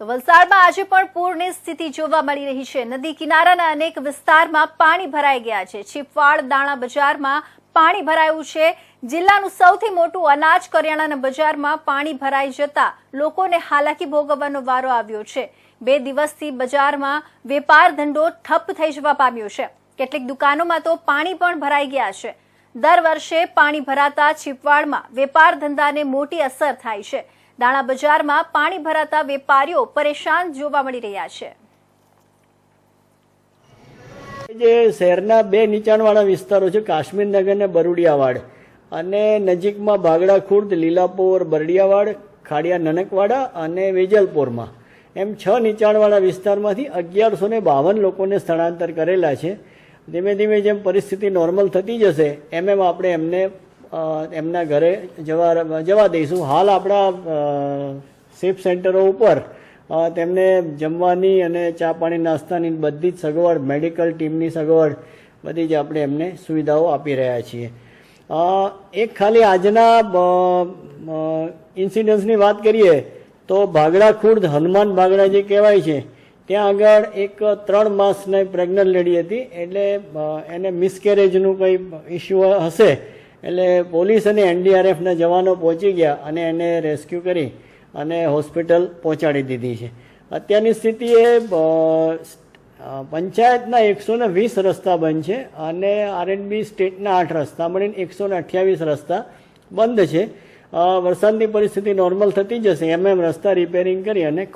તો વલસાડમાં આજે પણ પૂરની સ્થિતિ જોવા મળી રહી છે. નદી કિનારાના અનેક વિસ્તારમાં પાણી ભરાઈ ગયા છે. છીપવાડ દાણા બજારમાં પાણી ભરાયું છે. જિલ્લાનું સૌથી મોટું અનાજ કરિયાણાના બજારમાં પાણી ભરાઈ જતા લોકોને હાલાકી ભોગવવાનો વારો આવ્યો છે. બે દિવસથી બજારમાં વેપાર ધંધો ઠપ થઈ જવા પામ્યો છે. કેટલીક દુકાનોમાં તો પાણી પણ ભરાઈ ગયા છે. દર વર્ષે પાણી ભરાતા છીપવાડમાં વેપાર ધંધાને મોટી અસર થાય છે. દાણા બજારમાં પાણી ભરાતા વેપારીઓ પરેશાન જોવા મળી રહ્યા છે. જે શહેરના બે નીચાણવાળા વિસ્તારો છે કાશ્મીરનગર અને બરુડિયાવાડ અને નજીકમાં ભાગડા ખુર્દ, લીલાપોર, બરડિયાવાડ, ખાડિયા નનકવાડા અને વેજલપોરમાં. એમ છ નીચાણવાળા વિસ્તારમાંથી અગિયારસો ને બાવન લોકોને સ્થળાંતર કરેલા છે. ધીમે ધીમે જેમ પરિસ્થિતિ નોર્મલ થતી જશે, એમ એમ આપણે એમને એમના ઘરે જવા જવા દઈશું. હાલ આપણા સેફ સેન્ટરો ઉપર તેમને જમવાની અને ચા પાણી, નાસ્તાની બધી જ સગવડ, મેડિકલ ટીમની સગવડ, બધી જ આપણે એમને સુવિધાઓ આપી રહ્યા છીએ. એક ખાલી આજના ઇન્સિડન્સની વાત કરીએ, તો ભાગડા ખુર્દ હનુમાન ભાગડા જે કહેવાય છે, ત્યાં આગળ એક ત્રણ માસની પ્રેગ્નન્ટ લેડી હતી, એટલે એને મિસકેરેજનું કંઈ ઇસ્યુ હશે એટલે પોલીસ અને એનડીઆરએફના જવાનો પહોંચી ગયા અને એને રેસ્ક્યુ કરી અને હોસ્પિટલ પહોંચાડી દીધી છે. અત્યારની સ્થિતિએ અ, અ, પંચાયતના એકસો ને વીસ રસ્તા બંધ છે અને આરએનબી સ્ટેટના આઠ રસ્તા મળીને એકસો ને અઠ્યાવીસ રસ્તા બંધ છે. વરસાદની પરિસ્થિતિ નોર્મલ થતી જશે. એમ એમ રસ્તા રિપેરિંગ કરી અને